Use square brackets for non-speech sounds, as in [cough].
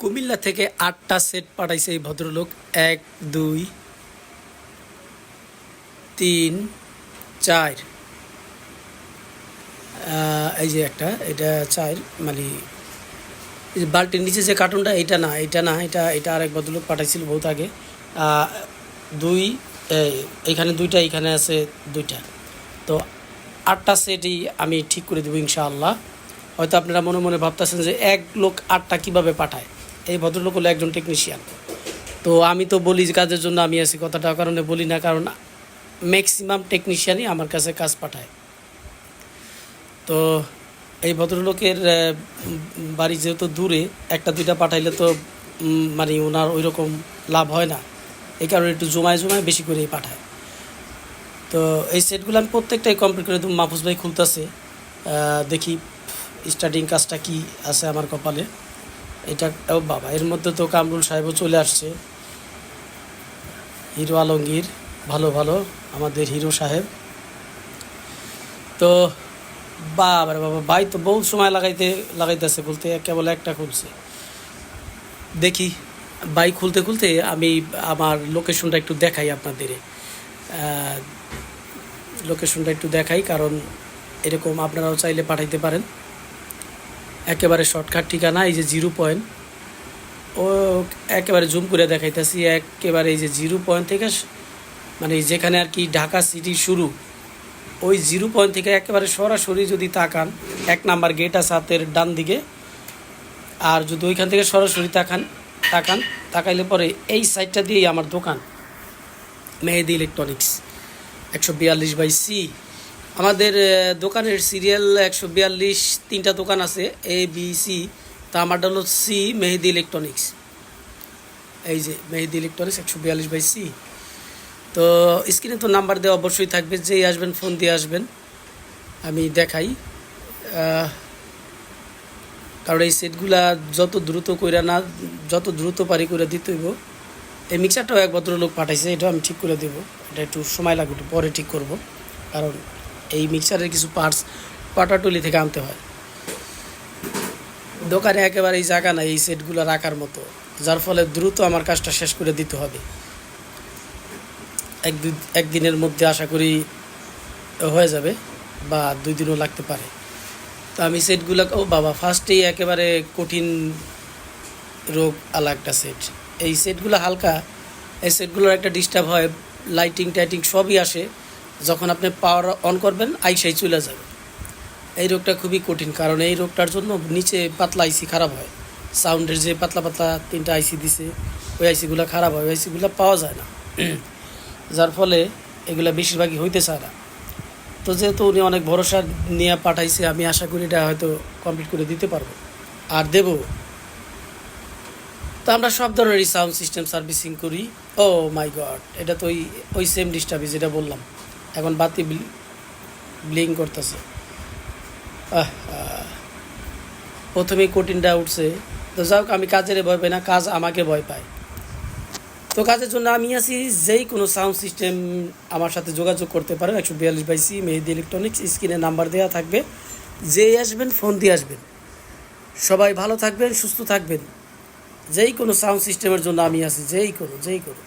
কুমিল্লা থেকে আটটা সেট পাঠাইছে এই ভদ্রলোক। এক, দুই, তিন, চার। এই যে একটা, এটা চার মানে বাল্টির নিচে যে কার্টুনটা এটা না এটা না, এটা এটা আরেক ভদ্রলোক পাঠাইছিল বহুত আগে। দুই এইখানে দুইটা এইখানে আছে দুইটা। তো আটটা সেটই আমি ঠিক করে দেবো ইনশাআল্লাহ। হয়তো আপনারা মনে মনে ভাবতেছেন যে এক লোক আটটা কীভাবে পাঠায়? এই ভদ্রলোক হলো একজন টেকনিশিয়ান তো আমি তো বলি কাজের জন্য আমি আছি কথাটা কারণে বলি না, কারণ ম্যাক্সিমাম টেকনিশিয়ানই আমার কাছে কাজ পাঠায়। তো এই ভদ্রলোকের বাড়ি যেহেতু দূরে, একটা দুইটা পাঠাইলে তো মানে ওনার ওই রকম লাভ হয় না। এই কারণে একটু জমায় জমায় বেশি করেই পাঠায়। তো এই সেটগুলো আমি প্রত্যেকটাই কমপ্লিট করে মাহফুজ ভাই খুলতেছে। দেখি স্টার্টিং কাজটা কি আছে আমার কপালে। এটা ও বাবা, এর মধ্যে তো কামরুল সাহেবও চলে আসছে। হিরো আলমগীর, ভালো ভালো, আমাদের হিরো সাহেব। তো বাবা বাবা, ভাই তো বহুত সময় লাগাইতে, লাগাইতেছে বলতে কেবল একটা খুলছে। দেখি বাইক খুলতে খুলতে আমি আমার লোকেশনটা একটু দেখাই আপনাদের। লোকেশনটা একটু দেখাই, কারণ এরকম আপনারাও চাইলে পাঠাইতে পারেন। একেবারে শর্টকাট ঠিকানা, এই যে জিরো পয়েন্ট ও একেবারে জুম করে দেখাইতেছি, একেবারে এই যে জিরো পয়েন্ট থেকে মানে যেখানে আর কি ঢাকা সিটি শুরু, ওই জিরো পয়েন্ট থেকে একেবারে সরাসরি যদি তাকান, এক নাম্বার গেট আছে হাতের ডান দিকে আর যদি ওইখান থেকে সরাসরি তাকান তাকান, তাকাইলে পরে এই সাইডটা দিয়েই আমার দোকান। মেহেদি ইলেকট্রনিক্স একশো বিয়াল্লিশ বাই সি আমাদের দোকানের সিরিয়াল একশো বিয়াল্লিশ, তিনটা দোকান আছে এ বি সি তা আমারটা হলো সি মেহেদি ইলেকট্রনিক্স এই যে, মেহেদি ইলেকট্রনিক্স একশো বিয়াল্লিশ বাই সি তো স্ক্রিনে তো নাম্বার দেওয়া অবশ্যই থাকবে, যেই আসবেন ফোন দিয়ে আসবেন। আমি দেখাই। কারণ এই সেটগুলা যত দ্রুত কইরা না, যত দ্রুত পারি করে দিতে হইব। এই মিক্সারটাও এক ভদ্রলোক পাঠাইছে, এটাও আমি ঠিক করে দেবো। এটা একটু সময় লাগবে, একটু পরে ঠিক করব। কারণ এই মিক্সারের কিছু পার্টস পাটাটুলি থেকে আনতে হয়। দোকানে একেবারে এই জায়গা নাই এই সেটগুলো রাখার মতো, যার ফলে দ্রুত আমার কাজটা শেষ করে দিতে হবে। এক একদিনের মধ্যে আশা করি হয়ে যাবে বা দুই দিনও লাগতে পারে। তো আমি সেটগুলো ও বাবা ফার্স্টেই একেবারে কঠিন রোগ আলা একটা সেট এই সেটগুলো হালকা, এই সেটগুলোর একটা ডিস্টার্ব হয় লাইটিং টাইটিং সবই আসে। যখন আপনি পাওয়ার অন করবেন, আইসাই চলে যাবে। এই রোগটা খুবই কঠিন, কারণ এই রোগটার জন্য নিচে পাতলা আইসি খারাপ হয়। সাউন্ডের যে পাতলা পাতলা তিনটা আইসি দিছে, ওই আইসিগুলো খারাপ হয়, ওই আইসিগুলো পাওয়া যায় না। [clears throat] যার ফলে এগুলো বেশিরভাগই হইতে চায় না। তো যেহেতু উনি অনেক ভরসা নিয়ে পাঠাইছে, আমি আশা করি এটা হয়তো কমপ্লিট করে দিতে পারব। আর দেব। তো আমরা সব ধরনেরই সাউন্ড সিস্টেম সার্ভিসিং করি। ও মাই গড এটা তো ওই ওই সেম ডিস্টার্বই যেটা বললাম। এখন বাতি ব্লিং করতেছে। প্রথমেই কঠিনটা উঠছে। তো যাই আমি কাজের ভয় পাই না, কাজ আমাকে ভয় পায়। তো কাজের জন্য আমি আছি যেই কোনো সাউন্ড সিস্টেম আমার সাথে যোগাযোগ করতে পারেন একশো বিয়াল্লিশ বাই সি, মেহেদি ইলেকট্রনিক্স স্ক্রিনে নাম্বার দেওয়া থাকবে। যেই আসবেন ফোন দিয়ে আসবেন। সবাই ভালো থাকবেন, সুস্থ থাকবেন। যেই কোনো সাউন্ড সিস্টেমের জন্য আমি আছি, যেই কোনো যেই কোনো।